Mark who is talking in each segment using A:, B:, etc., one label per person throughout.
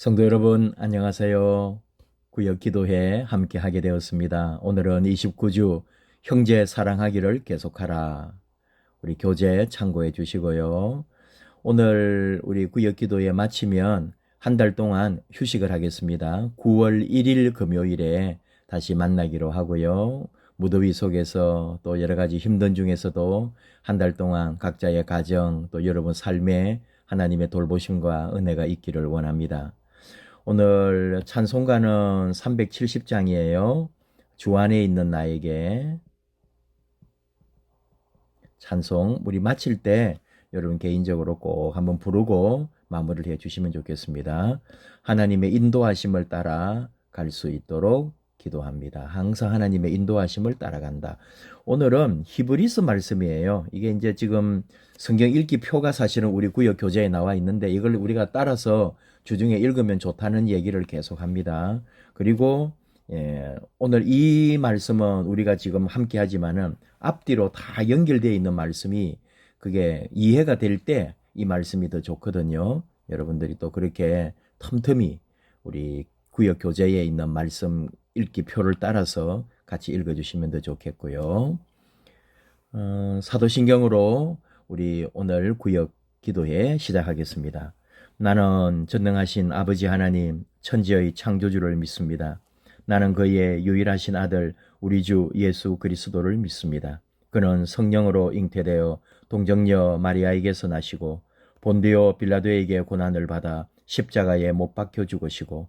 A: 성도 여러분, 안녕하세요. 구역 기도회 함께 하게 되었습니다. 오늘은 29주 형제 사랑하기를 계속하라. 우리 교재 참고해 주시고요. 오늘 우리 구역 기도회 마치면 한 달 동안 휴식을 하겠습니다. 9월 1일 금요일에 다시 만나기로 하고요. 무더위 속에서 또 여러 가지 힘든 중에서도 한 달 동안 각자의 가정 또 여러분 삶에 하나님의 돌보심과 은혜가 있기를 원합니다. 오늘 찬송가는 370장이에요. 주 안에 있는 나에게 찬송 우리 마칠 때 여러분 개인적으로 꼭 한번 부르고 마무리를 해 주시면 좋겠습니다. 하나님의 인도하심을 따라 갈 수 있도록 기도합니다. 항상 하나님의 인도하심을 따라간다. 오늘은 히브리스 말씀이에요. 이게 이제 지금 성경 읽기 표가 사실은 우리 구역 교재에 나와 있는데 이걸 우리가 따라서 주중에 읽으면 좋다는 얘기를 계속 합니다. 그리고 예, 오늘 이 말씀은 우리가 지금 함께 하지만은 앞뒤로 다 연결되어 있는 말씀이 그게 이해가 될 때 이 말씀이 더 좋거든요. 여러분들이 또 그렇게 틈틈이 우리 구역 교재에 있는 말씀 읽기 표를 따라서 같이 읽어주시면 더 좋겠고요. 어, 사도신경으로 우리 오늘 구역 기도회 시작하겠습니다. 나는 전능하신 아버지 하나님, 천지의 창조주를 믿습니다. 나는 그의 유일하신 아들, 우리 주 예수 그리스도를 믿습니다. 그는 성령으로 잉태되어 동정녀 마리아에게서 나시고 본디오 빌라도에게 고난을 받아 십자가에 못 박혀 죽으시고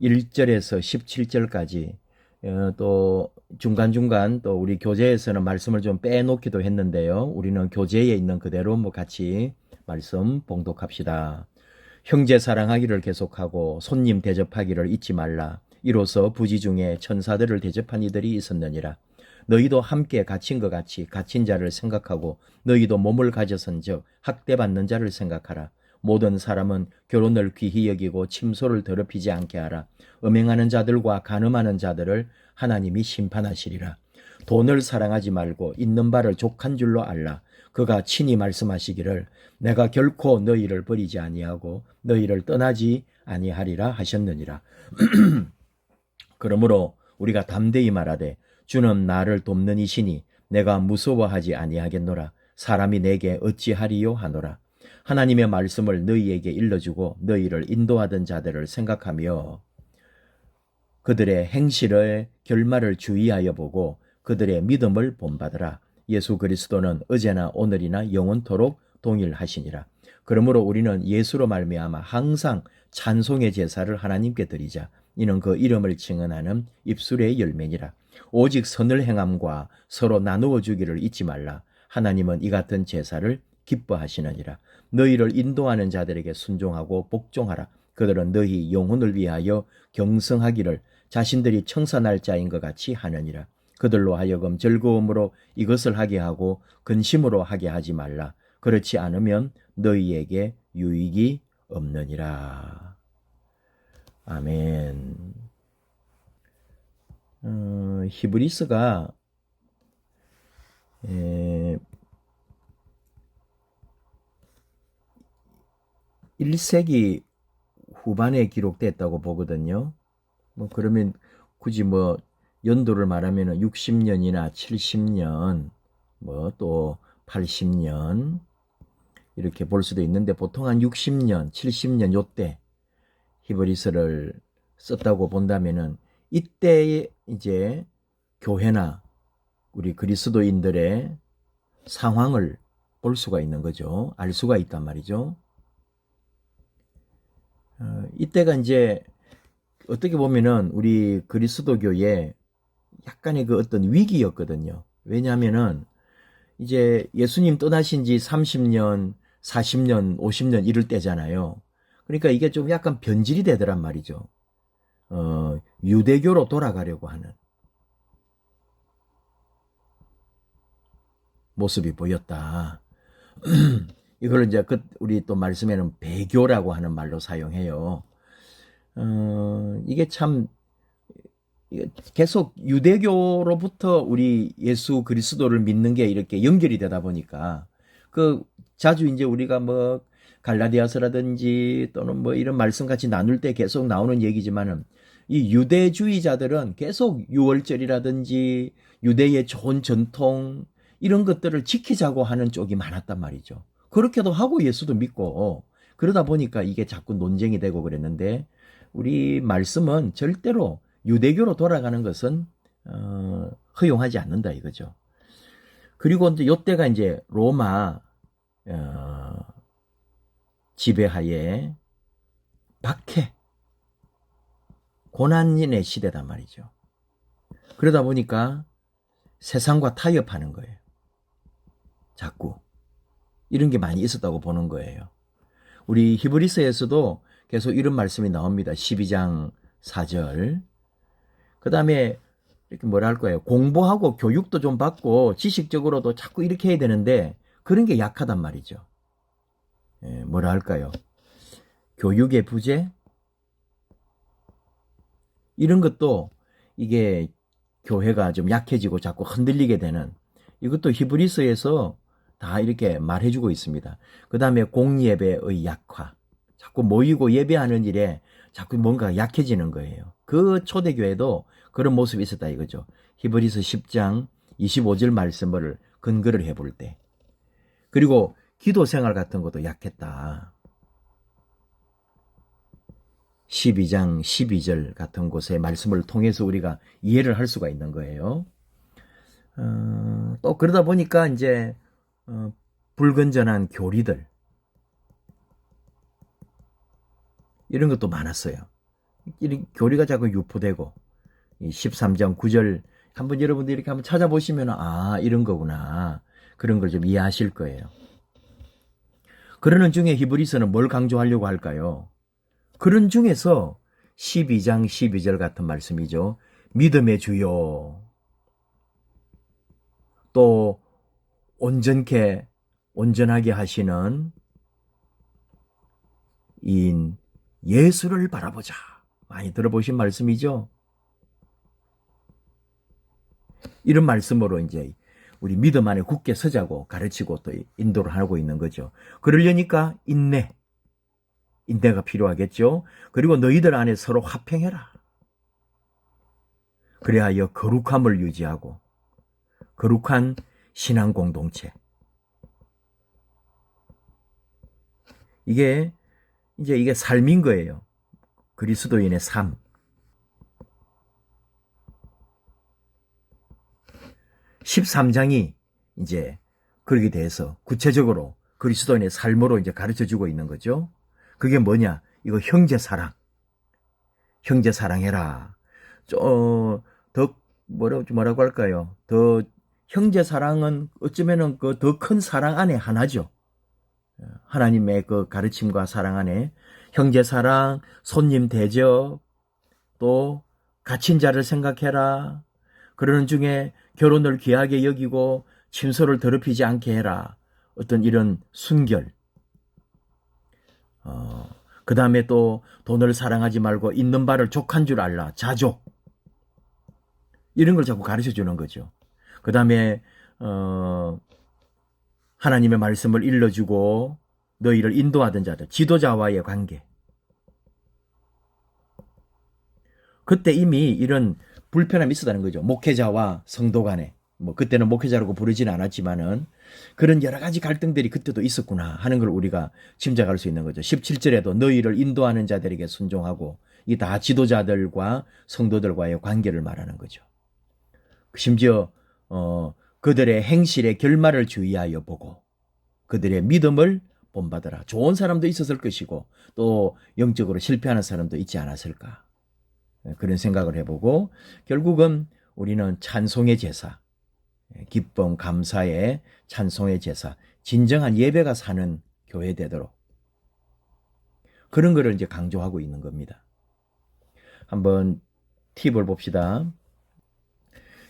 A: 1절에서 17절까지 어, 또 중간중간 또 우리 교재에서는 말씀을 좀 빼놓기도 했는데요. 우리는 교재에 있는 그대로 뭐 같이 말씀 봉독합시다. 형제 사랑하기를 계속하고 손님 대접하기를 잊지 말라. 이로써 부지 중에 천사들을 대접한 이들이 있었느니라. 너희도 함께 갇힌 것 같이 갇힌 자를 생각하고 너희도 몸을 가져선 즉 학대받는 자를 생각하라. 모든 사람은 결혼을 귀히 여기고 침소를 더럽히지 않게 하라. 음행하는 자들과 간음하는 자들을 하나님이 심판하시리라. 돈을 사랑하지 말고 있는 바를 족한 줄로 알라. 그가 친히 말씀하시기를 내가 결코 너희를 버리지 아니하고 너희를 떠나지 아니하리라 하셨느니라. 그러므로 우리가 담대히 말하되 주는 나를 돕는 이시니 내가 무서워하지 아니하겠노라. 사람이 내게 어찌하리요 하노라. 하나님의 말씀을 너희에게 일러주고 너희를 인도하던 자들을 생각하며 그들의 행실의 결말을 주의하여 보고 그들의 믿음을 본받으라. 예수 그리스도는 어제나 오늘이나 영원토록 동일하시니라. 그러므로 우리는 예수로 말미암아 항상 찬송의 제사를 하나님께 드리자. 이는 그 이름을 증언하는 입술의 열매니라. 오직 선을 행함과 서로 나누어 주기를 잊지 말라. 하나님은 이 같은 제사를 기뻐하시느니라. 너희를 인도하는 자들에게 순종하고 복종하라. 그들은 너희 영혼을 위하여 경성하기를 자신들이 청사 날짜인 것 같이 하느니라. 그들로 하여금 즐거움으로 이것을 하게 하고 근심으로 하게 하지 말라. 그렇지 않으면 너희에게 유익이 없느니라. 아멘. 어, 히브리스가 에, 1세기 후반에 기록됐다고 보거든요. 뭐 그러면 굳이 뭐 연도를 말하면 60년이나 70년 뭐 또 80년 이렇게 볼 수도 있는데 보통 한 60년, 70년 요때 히브리서를 썼다고 본다면은 이때에 이제 교회나 우리 그리스도인들의 상황을 볼 수가 있는 거죠. 알 수가 있단 말이죠. 어, 이때가 이제 어떻게 보면은 우리 그리스도교의 약간의 그 어떤 위기였거든요. 왜냐하면은 이제 예수님 떠나신 지 30년, 40년, 50년 이럴 때잖아요. 그러니까 이게 좀 약간 변질이 되더란 말이죠. 어, 유대교로 돌아가려고 하는 모습이 보였다. 이걸 이제 그 우리 또 말씀에는 배교라고 하는 말로 사용해요. 어, 이게 참 계속 유대교로부터 우리 예수 그리스도를 믿는 게 이렇게 연결이 되다 보니까 그 자주 이제 우리가 뭐 갈라디아서라든지 또는 뭐 이런 말씀 같이 나눌 때 계속 나오는 얘기지만은 이 유대주의자들은 계속 유월절이라든지 유대의 좋은 전통 이런 것들을 지키자고 하는 쪽이 많았단 말이죠. 그렇게도 하고 예수도 믿고 그러다 보니까 이게 자꾸 논쟁이 되고 그랬는데 우리 말씀은 절대로 유대교로 돌아가는 것은 어, 허용하지 않는다 이거죠. 그리고 이제 요때가 이제 로마 어, 지배하에 박해 고난인의 시대단 말이죠. 그러다 보니까 세상과 타협하는 거예요. 자꾸 이런 게 많이 있었다고 보는 거예요. 우리 히브리서에서도 계속 이런 말씀이 나옵니다. 12장 4절. 그 다음에 이렇게 할 거예요. 공부하고 교육도 좀 받고 지식적으로도 자꾸 이렇게 해야 되는데 그런 게 약하단 말이죠. 예, 뭐라 할까요? 교육의 부재? 이런 것도 이게 교회가 좀 약해지고 자꾸 흔들리게 되는 이것도 히브리서에서 다 이렇게 말해주고 있습니다. 그 다음에 공예배의 약화. 자꾸 모이고 예배하는 일에 자꾸 뭔가 약해지는 거예요. 그 초대교회도 그런 모습이 있었다 이거죠. 히브리서 10장 25절 말씀을 근거를 해볼 때. 그리고 기도 생활 같은 것도 약했다. 12장 12절 같은 곳의 말씀을 통해서 우리가 이해를 할 수가 있는 거예요. 어, 또 그러다 보니까 이제 어, 불건전한 교리들 이런 것도 많았어요. 이런 교리가 자꾸 유포되고 이 13장 9절 한번 여러분들 이렇게 한번 찾아보시면 아 이런 거구나 그런 걸 좀 이해하실 거예요. 그러는 중에 히브리서는 뭘 강조하려고 할까요? 그런 중에서 12장 12절 같은 말씀이죠. 믿음의 주요. 또 온전케 온전하게 하시는 인 예수를 바라보자. 많이 들어보신 말씀이죠. 이런 말씀으로 이제 우리 믿음 안에 굳게 서자고 가르치고 또 인도를 하고 있는 거죠. 그러려니까 인내, 인내가 필요하겠죠. 그리고 너희들 안에 서로 화평해라. 그래하여 거룩함을 유지하고 거룩한 신앙 공동체. 이게 이제 이게 삶인 거예요. 그리스도인의 삶. (13장이) 이제 그러게 대해서 구체적으로 그리스도인의 삶으로 이제 가르쳐 주고 있는 거죠. 그게 뭐냐? 이거 형제 사랑. 형제 사랑해라. 저, 더, 뭐라고, 뭐라고 할까요? 더, 형제 사랑은 어쩌면은 그 더 큰 사랑 안에 하나죠. 하나님의 그 가르침과 사랑 안에 형제 사랑, 손님 대접, 또 갇힌 자를 생각해라. 그러는 중에 결혼을 귀하게 여기고 친소를 더럽히지 않게 해라. 어떤 이런 순결. 어, 그 다음에 또 돈을 사랑하지 말고 있는 바를 족한 줄 알라. 자족. 이런 걸 자꾸 가르쳐 주는 거죠. 그 다음에, 어, 하나님의 말씀을 일러주고 너희를 인도하던 자들, 지도자와의 관계. 그때 이미 이런 불편함이 있었다는 거죠. 목회자와 성도 간에. 뭐 그때는 목회자라고 부르지는 않았지만은 그런 여러 가지 갈등들이 그때도 있었구나 하는 걸 우리가 짐작할 수 있는 거죠. 17절에도 너희를 인도하는 자들에게 순종하고 이 다 지도자들과 성도들과의 관계를 말하는 거죠. 심지어 어 그들의 행실의 결말을 주의하여 보고 그들의 믿음을 본받으라. 좋은 사람도 있었을 것이고 또 영적으로 실패하는 사람도 있지 않았을까. 그런 생각을 해보고 결국은 우리는 찬송의 제사, 기쁨, 감사의 찬송의 제사, 진정한 예배가 사는 교회 되도록 그런 거를 이제 강조하고 있는 겁니다. 한번 팁을 봅시다.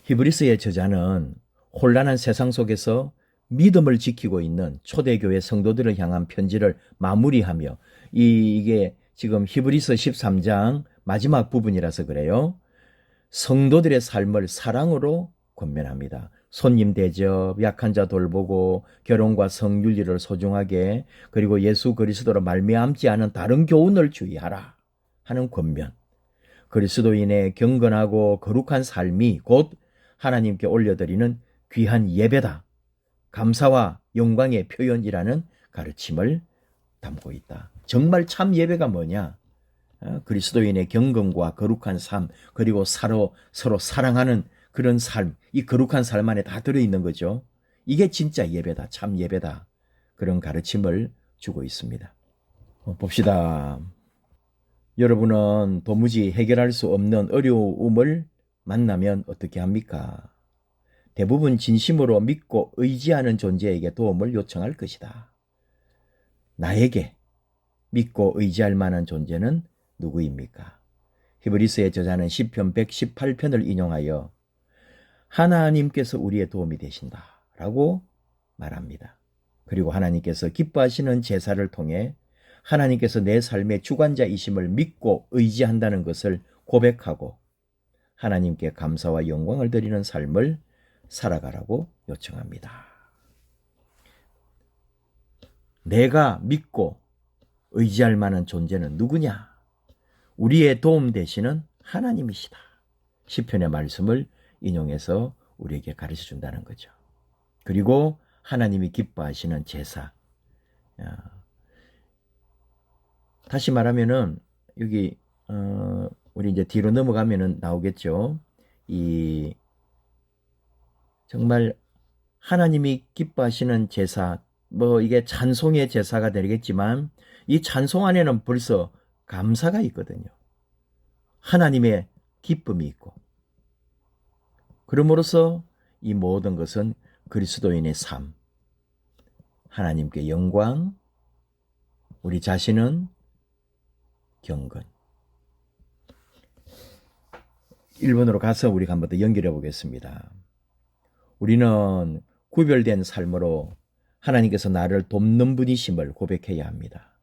A: 히브리스의 저자는 혼란한 세상 속에서 믿음을 지키고 있는 초대교회 성도들을 향한 편지를 마무리하며 이, 이게 지금 히브리서 13장 마지막 부분이라서 그래요. 성도들의 삶을 사랑으로 권면합니다. 손님 대접, 약한 자 돌보고 결혼과 성윤리를 소중하게 그리고 예수 그리스도로 말미암지 않은 다른 교훈을 주의하라 하는 권면. 그리스도인의 경건하고 거룩한 삶이 곧 하나님께 올려드리는 귀한 예배다. 감사와 영광의 표현이라는 가르침을 담고 있다. 정말 참 예배가 뭐냐? 어, 그리스도인의 경건과 거룩한 삶, 그리고 서로, 서로 사랑하는 그런 삶, 이 거룩한 삶 안에 다 들어있는 거죠. 이게 진짜 예배다. 참 예배다. 그런 가르침을 주고 있습니다. 어, 봅시다. 여러분은 도무지 해결할 수 없는 어려움을 만나면 어떻게 합니까? 대부분 진심으로 믿고 의지하는 존재에게 도움을 요청할 것이다. 나에게 믿고 의지할 만한 존재는 누구입니까? 히브리스의 저자는 시편 118편을 인용하여 하나님께서 우리의 도움이 되신다 라고 말합니다. 그리고 하나님께서 기뻐하시는 제사를 통해 하나님께서 내 삶의 주관자이심을 믿고 의지한다는 것을 고백하고 하나님께 감사와 영광을 드리는 삶을 살아가라고 요청합니다. 내가 믿고 의지할 만한 존재는 누구냐? 우리의 도움 되시는 하나님이시다. 시편의 말씀을 인용해서 우리에게 가르쳐 준다는 거죠. 그리고 하나님이 기뻐하시는 제사. 다시 말하면은 여기 어, 우리 이제 뒤로 넘어가면은 나오겠죠. 이 정말 하나님이 기뻐하시는 제사, 뭐 이게 찬송의 제사가 되겠지만 이 찬송 안에는 벌써 감사가 있거든요. 하나님의 기쁨이 있고. 그러므로써 이 모든 것은 그리스도인의 삶, 하나님께 영광, 우리 자신은 경건. 1번으로 가서 우리가 한번 더 연결해 보겠습니다. 우리는 구별된 삶으로 하나님께서 나를 돕는 분이심을 고백해야 합니다.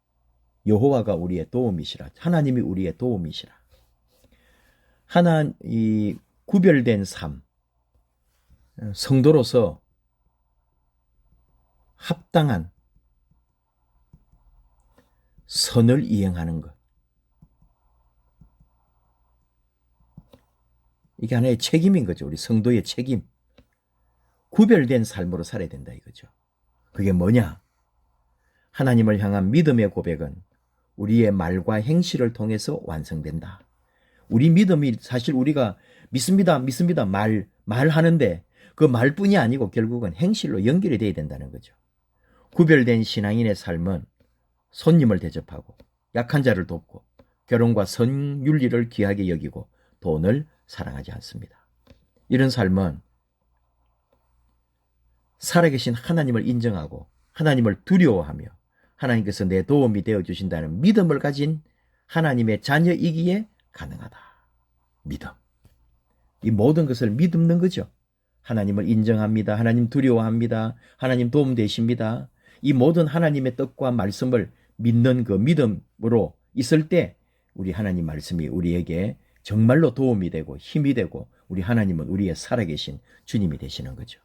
A: 여호와가 우리의 도움이시라. 하나님이 우리의 도움이시라. 하나 이 구별된 삶 성도로서 합당한 선을 이행하는 것. 이게 하나의 책임인 거죠. 우리 성도의 책임. 구별된 삶으로 살아야 된다 이거죠. 그게 뭐냐? 하나님을 향한 믿음의 고백은 우리의 말과 행실을 통해서 완성된다. 우리 믿음이 사실 우리가 믿습니다, 믿습니다 말 말하는데 그 말뿐이 아니고 결국은 행실로 연결이 돼야 된다는 거죠. 구별된 신앙인의 삶은 손님을 대접하고 약한 자를 돕고 결혼과 선윤리를 귀하게 여기고 돈을 사랑하지 않습니다. 이런 삶은 살아계신 하나님을 인정하고 하나님을 두려워하며 하나님께서 내 도움이 되어 주신다는 믿음을 가진 하나님의 자녀이기에 가능하다. 믿음. 이 모든 것을 믿는 거죠. 하나님을 인정합니다. 하나님 두려워합니다. 하나님 도움 되십니다. 이 모든 하나님의 뜻과 말씀을 믿는 그 믿음으로 있을 때 우리 하나님 말씀이 우리에게 정말로 도움이 되고 힘이 되고 우리 하나님은 우리의 살아계신 주님이 되시는 거죠.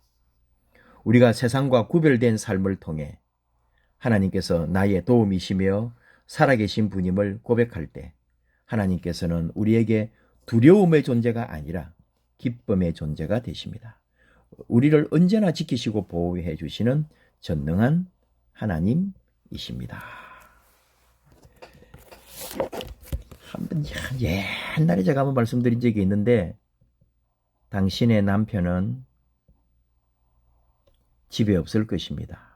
A: 우리가 세상과 구별된 삶을 통해 하나님께서 나의 도움이시며 살아계신 분임을 고백할 때 하나님께서는 우리에게 두려움의 존재가 아니라 기쁨의 존재가 되십니다. 우리를 언제나 지키시고 보호해 주시는 전능한 하나님이십니다. 한번 옛날에 제가 한번 말씀드린 적이 있는데 당신의 남편은 집에 없을 것입니다.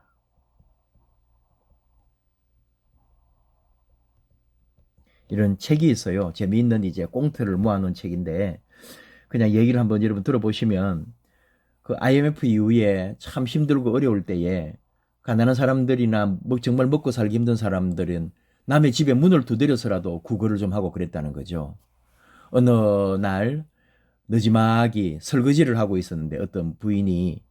A: 이런 책이 있어요. 재미있는 이제 꽁트를 모아놓은 책인데 그냥 얘기를 한번 여러분 들어보시면 그 IMF 이후에 참 힘들고 어려울 때에 가난한 사람들이나 뭐 정말 먹고 살기 힘든 사람들은 남의 집에 문을 두드려서라도 구걸을 좀 하고 그랬다는 거죠. 어느 날 늦지막이 설거지를 하고 있었는데 어떤 부인이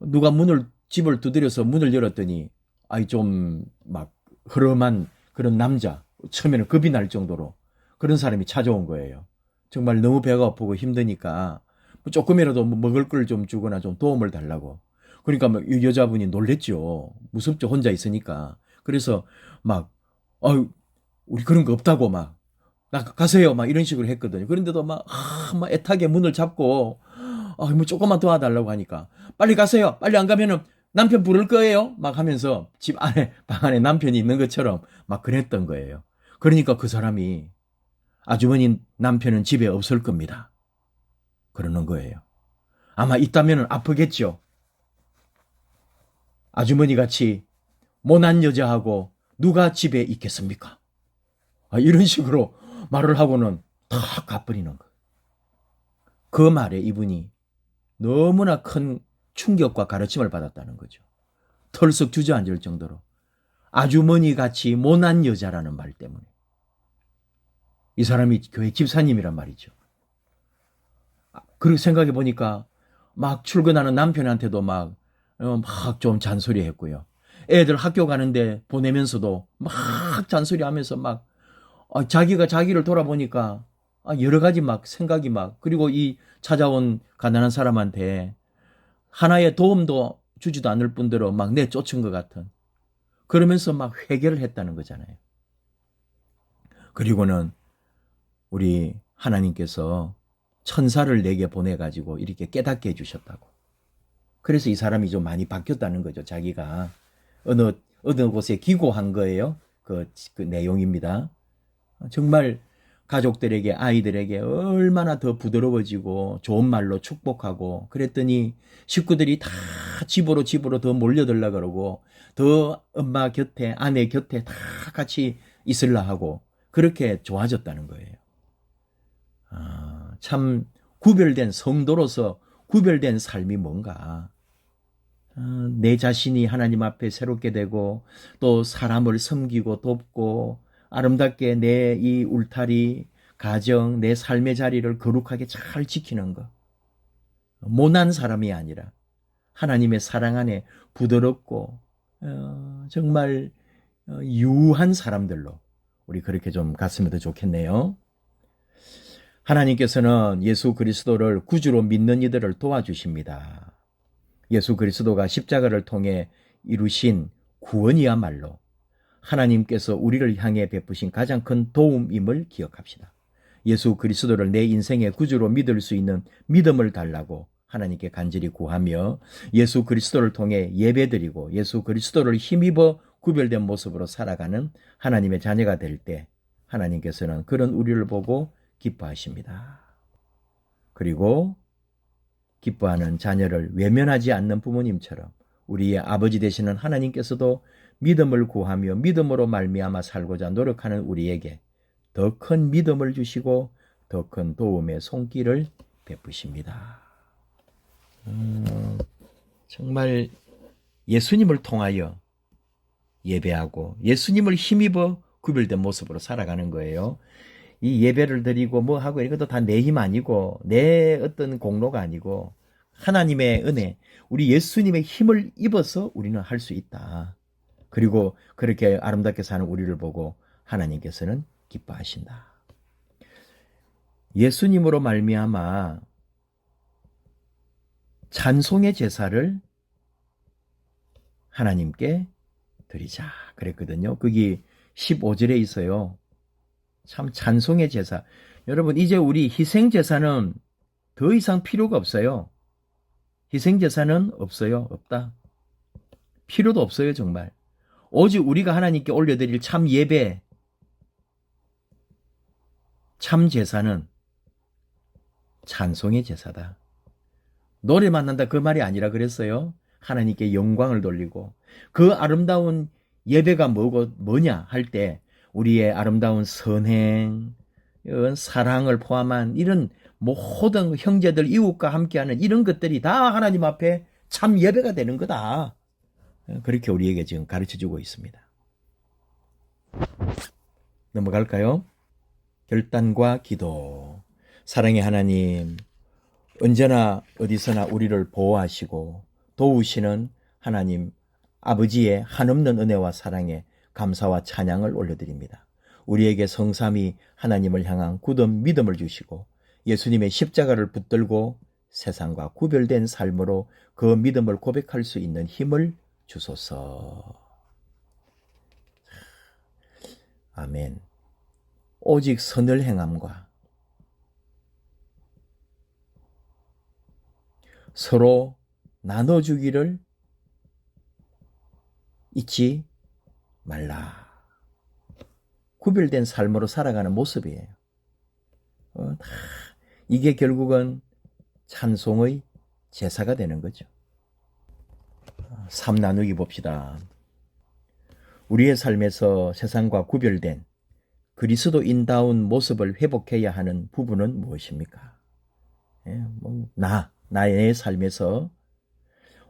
A: 누가 문을 집을 두드려서 문을 열었더니 아이 좀막 흐름한 그런 남자 처음에는 겁이 날 정도로 그런 사람이 찾아온 거예요. 정말 너무 배가 아프고 힘드니까 뭐 조금이라도 뭐 먹을 걸 좀 주거나 좀 도움을 달라고. 그러니까 뭐이 여자분이 놀랬죠. 무섭죠. 혼자 있으니까. 그래서 막, 아유, 우리 그런 거 없다고 막, 나 가세요. 막 이런 식으로 했거든요. 그런데도 막, 아, 막 애타게 문을 잡고, 아, 뭐 조금만 도와달라고 하니까, 빨리 가세요. 빨리 안 가면은 남편 부를 거예요. 막 하면서 집 안에, 방 안에 남편이 있는 것처럼 막 그랬던 거예요. 그러니까 그 사람이, 아주머니 남편은 집에 없을 겁니다. 그러는 거예요. 아마 있다면 아프겠죠. 아주머니 같이 모난 여자하고 누가 집에 있겠습니까? 아, 이런 식으로 말을 하고는 다 가버리는 거. 그 말에 이분이 너무나 큰 충격과 가르침을 받았다는 거죠. 털썩 주저앉을 정도로 아주머니 같이 모난 여자라는 말 때문에 이 사람이 교회 집사님이란 말이죠. 아, 그렇게 생각해 보니까 막 출근하는 남편한테도 막, 어, 막좀 잔소리 했고요. 애들 학교 가는데 보내면서도 막 잔소리 하면서 막, 아, 자기가 자기를 돌아보니까 아, 여러 가지 막 생각이 막, 그리고 이 찾아온 가난한 사람한테 하나의 도움도 주지도 않을 뿐더러 막 내쫓은 것 같은. 그러면서 막 회개를 했다는 거잖아요. 그리고는 우리 하나님께서 천사를 내게 보내가지고 이렇게 깨닫게 해주셨다고. 그래서 이 사람이 좀 많이 바뀌었다는 거죠. 자기가 어느 어느 곳에 기고한 거예요. 그, 그 내용입니다. 정말 가족들에게 아이들에게 얼마나 더 부드러워지고 좋은 말로 축복하고 그랬더니 식구들이 다 집으로 집으로 더 몰려들라 그러고 더 엄마 곁에 아내 곁에 다 같이 있을라 하고 그렇게 좋아졌다는 거예요. 아, 참 구별된 성도로서 구별된 삶이 뭔가 아, 내 자신이 하나님 앞에 새롭게 되고 또 사람을 섬기고 돕고 아름답게 내 이 울타리 가정 내 삶의 자리를 거룩하게 잘 지키는 것 모난 사람이 아니라 하나님의 사랑 안에 부드럽고 어, 정말 어, 유한 사람들로 우리 그렇게 좀 갔으면 더 좋겠네요. 하나님께서는 예수 그리스도를 구주로 믿는 이들을 도와주십니다. 예수 그리스도가 십자가를 통해 이루신 구원이야말로 하나님께서 우리를 향해 베푸신 가장 큰 도움임을 기억합시다. 예수 그리스도를 내 인생의 구주로 믿을 수 있는 믿음을 달라고 하나님께 간절히 구하며 예수 그리스도를 통해 예배드리고 예수 그리스도를 힘입어 구별된 모습으로 살아가는 하나님의 자녀가 될 때 하나님께서는 그런 우리를 보고 기뻐하십니다. 그리고 기뻐하는 자녀를 외면하지 않는 부모님처럼 우리의 아버지 되시는 하나님께서도 믿음을 구하며 믿음으로 말미암아 살고자 노력하는 우리에게 더 큰 믿음을 주시고 더 큰 도움의 손길을 베푸십니다. 음, 정말 예수님을 통하여 예배하고 예수님을 힘입어 구별된 모습으로 살아가는 거예요. 이 예배를 드리고 뭐 하고 이것도 다 내 힘 아니고 내 어떤 공로가 아니고 하나님의 은혜, 우리 예수님의 힘을 입어서 우리는 할 수 있다. 그리고 그렇게 아름답게 사는 우리를 보고 하나님께서는 기뻐하신다. 예수님으로 말미암아 찬송의 제사를 하나님께 드리자 그랬거든요. 거기 15절에 있어요. 참 찬송의 제사. 여러분 이제 우리 희생 제사는 더 이상 필요가 없어요. 희생 제사는 없어요. 없다. 필요도 없어요, 정말. 오직 우리가 하나님께 올려드릴 참 예배, 참 제사는 찬송의 제사다. 노래 만 난다 그 말이 아니라 그랬어요. 하나님께 영광을 돌리고 그 아름다운 예배가 뭐고 뭐냐 할 때 우리의 아름다운 선행, 사랑을 포함한 이런 모든 형제들 이웃과 함께하는 이런 것들이 다 하나님 앞에 참 예배가 되는 거다. 그렇게 우리에게 지금 가르쳐 주고 있습니다. 넘어갈까요? 결단과 기도. 사랑의 하나님, 언제나 어디서나 우리를 보호하시고 도우시는 하나님 아버지의 한없는 은혜와 사랑에 감사와 찬양을 올려드립니다. 우리에게 성삼이 하나님을 향한 굳은 믿음을 주시고 예수님의 십자가를 붙들고 세상과 구별된 삶으로 그 믿음을 고백할 수 있는 힘을 주소서. 아멘. 오직 선을 행함과 서로 나눠주기를 잊지 말라. 구별된 삶으로 살아가는 모습이에요. 어, 다 이게 결국은 찬송의 제사가 되는 거죠. 삶 나누기 봅시다. 우리의 삶에서 세상과 구별된 그리스도인다운 모습을 회복해야 하는 부분은 무엇입니까? 예, 뭐, 나, 나의 삶에서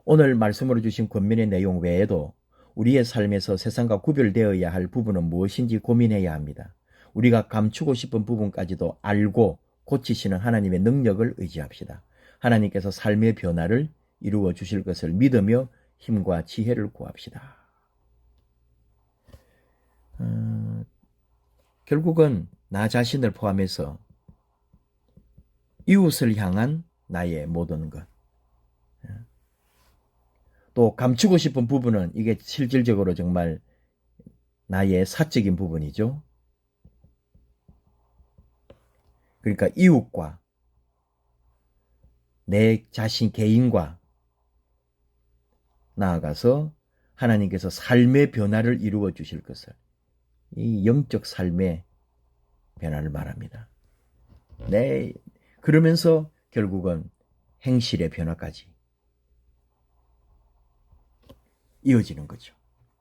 A: 오늘 말씀으로 주신 권면의 내용 외에도 우리의 삶에서 세상과 구별되어야 할 부분은 무엇인지 고민해야 합니다. 우리가 감추고 싶은 부분까지도 알고 고치시는 하나님의 능력을 의지합시다. 하나님께서 삶의 변화를 이루어 주실 것을 믿으며 힘과 지혜를 구합시다. 어, 결국은 나 자신을 포함해서 이웃을 향한 나의 모든 것. 또 감추고 싶은 부분은 이게 실질적으로 정말 나의 사적인 부분이죠. 그러니까 이웃과 내 자신 개인과 나아가서 하나님께서 삶의 변화를 이루어 주실 것을 이 영적 삶의 변화를 말합니다. 네, 그러면서 결국은 행실의 변화까지 이어지는 거죠.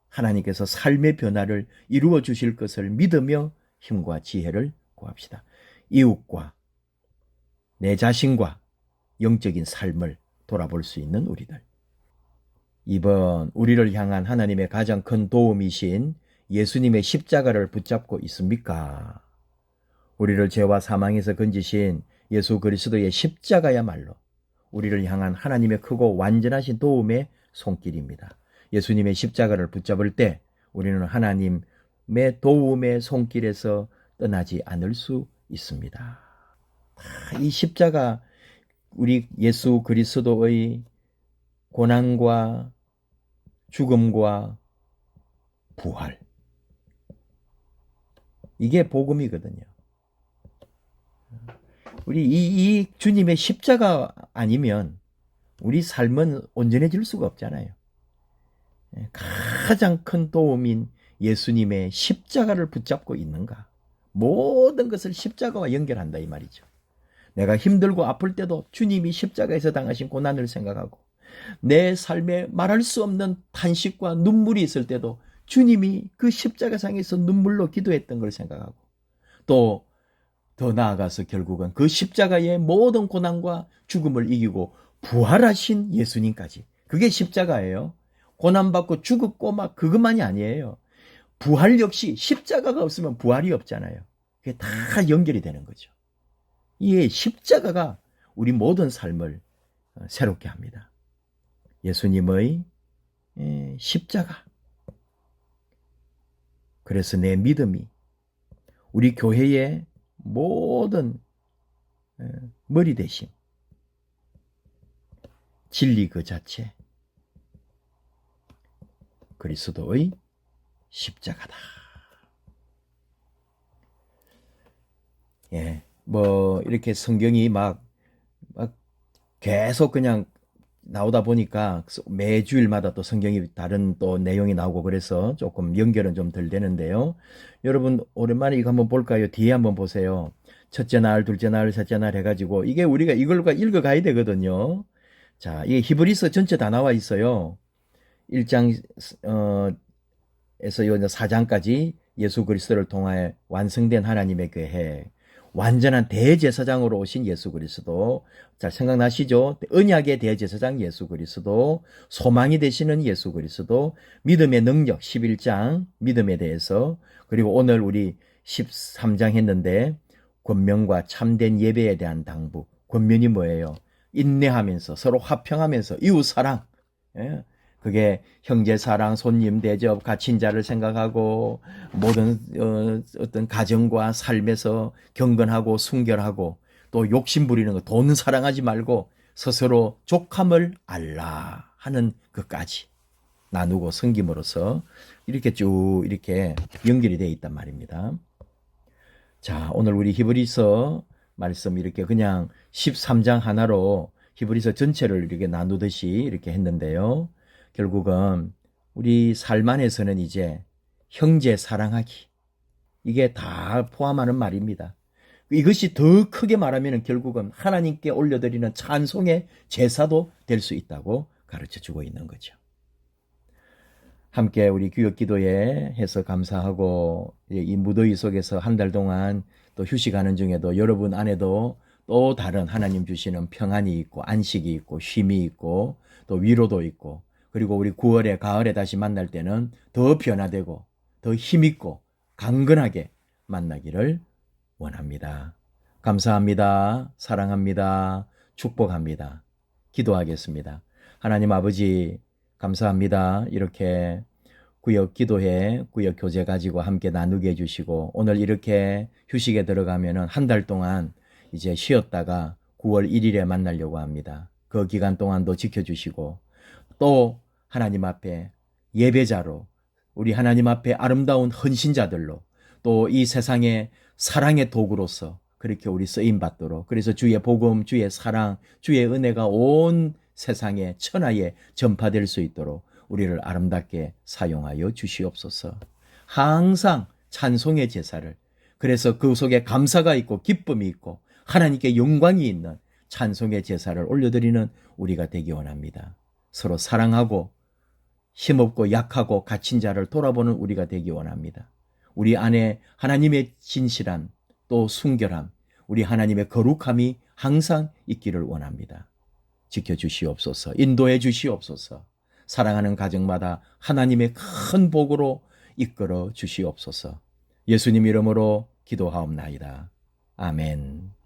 A: 하나님께서 삶의 변화를 이루어 주실 것을 믿으며 힘과 지혜를 구합시다. 이웃과 내 자신과 영적인 삶을 돌아볼 수 있는 우리들. 이번 우리를 향한 하나님의 가장 큰 도움이신 예수님의 십자가를 붙잡고 있습니까? 우리를 죄와 사망에서 건지신 예수 그리스도의 십자가야말로 우리를 향한 하나님의 크고 완전하신 도움의 손길입니다. 예수님의 십자가를 붙잡을 때 우리는 하나님의 도움의 손길에서 떠나지 않을 수 있습니다. 이 십자가 우리 예수 그리스도의 고난과 죽음과 부활 이게 복음이거든요. 우리 이, 이 주님의 십자가 아니면 우리 삶은 온전해질 수가 없잖아요. 예, 가장 큰 도움인 예수님의 십자가를 붙잡고 있는가? 모든 것을 십자가와 연결한다 이 말이죠. 내가 힘들고 아플 때도 주님이 십자가에서 당하신 고난을 생각하고 내 삶에 말할 수 없는 탄식과 눈물이 있을 때도 주님이 그 십자가상에서 눈물로 기도했던 걸 생각하고 또 더 나아가서 결국은 그 십자가의 모든 고난과 죽음을 이기고 부활하신 예수님까지 그게 십자가예요. 고난받고 죽었고 막 그것만이 아니에요. 부활 역시 십자가가 없으면 부활이 없잖아요. 그게 다 연결이 되는 거죠. 이 십자가가 우리 모든 삶을 어, 새롭게 합니다. 예수님의 십자가. 그래서 내 믿음이 우리 교회의 모든 머리 대신 진리 그 자체 그리스도의 십자가다. 예, 뭐 이렇게 성경이 막, 막 계속 그냥 나오다 보니까 매주일마다 또 성경이 다른 또 내용이 나오고 그래서 조금 연결은 좀 덜 되는데요. 여러분 오랜만에 이거 한번 볼까요? 뒤에 한번 보세요. 첫째 날, 둘째 날, 셋째 날 해가지고 이게 우리가 이걸 읽어가야 되거든요. 자, 이게 히브리서 전체 다 나와 있어요. 1장 어 에서 요 4장까지 예수 그리스도를 통하여 완성된 하나님의 계획 완전한 대제사장으로 오신 예수 그리스도 잘 생각나시죠? 언약의 대제사장 예수 그리스도 소망이 되시는 예수 그리스도 믿음의 능력 11장 믿음에 대해서 그리고 오늘 우리 13장 했는데 권면과 참된 예배에 대한 당부. 권면이 뭐예요? 인내하면서 서로 화평하면서 이웃 사랑. 예? 그게 형제 사랑, 손님 대접, 갇힌 자를 생각하고 모든 어, 어떤 가정과 삶에서 경건하고 순결하고 또 욕심 부리는 거, 돈 사랑하지 말고 스스로 족함을 알라 하는 것까지 나누고 섬김으로써 이렇게 쭉 이렇게 연결이 되어 있단 말입니다. 자, 오늘 우리 히브리서 말씀 이렇게 그냥 13장 하나로 히브리서 전체를 이렇게 나누듯이 이렇게 했는데요. 결국은 우리 삶 안에서는 이제 형제 사랑하기. 이게 다 포함하는 말입니다. 이것이 더 크게 말하면 결국은 하나님께 올려드리는 찬송의 제사도 될 수 있다고 가르쳐 주고 있는 거죠. 함께 우리 교육 기도에 해서 감사하고 이 무더위 속에서 한 달 동안 또 휴식하는 중에도 여러분 안에도 또 다른 하나님 주시는 평안이 있고 안식이 있고 쉼이 있고 또 위로도 있고 그리고 우리 9월에 가을에 다시 만날 때는 더 변화되고 더 힘있고 강건하게 만나기를 원합니다. 감사합니다. 사랑합니다. 축복합니다. 기도하겠습니다. 하나님 아버지 감사합니다. 이렇게 구역 기도회, 구역 교제 가지고 함께 나누게 해주시고 오늘 이렇게 휴식에 들어가면은 한 달 동안 이제 쉬었다가 9월 1일에 만나려고 합니다. 그 기간 동안도 지켜주시고 또 하나님 앞에 예배자로 우리 하나님 앞에 아름다운 헌신자들로 또 이 세상의 사랑의 도구로서 그렇게 우리 쓰임 받도록 그래서 주의 복음, 주의 사랑, 주의 은혜가 온 세상에 천하에 전파될 수 있도록 우리를 아름답게 사용하여 주시옵소서. 항상 찬송의 제사를 그래서 그 속에 감사가 있고 기쁨이 있고 하나님께 영광이 있는 찬송의 제사를 올려드리는 우리가 되기 원합니다. 서로 사랑하고 힘없고 약하고 갇힌 자를 돌아보는 우리가 되기 원합니다. 우리 안에 하나님의 진실함 또 순결함 우리 하나님의 거룩함이 항상 있기를 원합니다. 지켜주시옵소서 인도해 주시옵소서 사랑하는 가정마다 하나님의 큰 복으로 이끌어 주시옵소서 예수님 이름으로 기도하옵나이다. 아멘.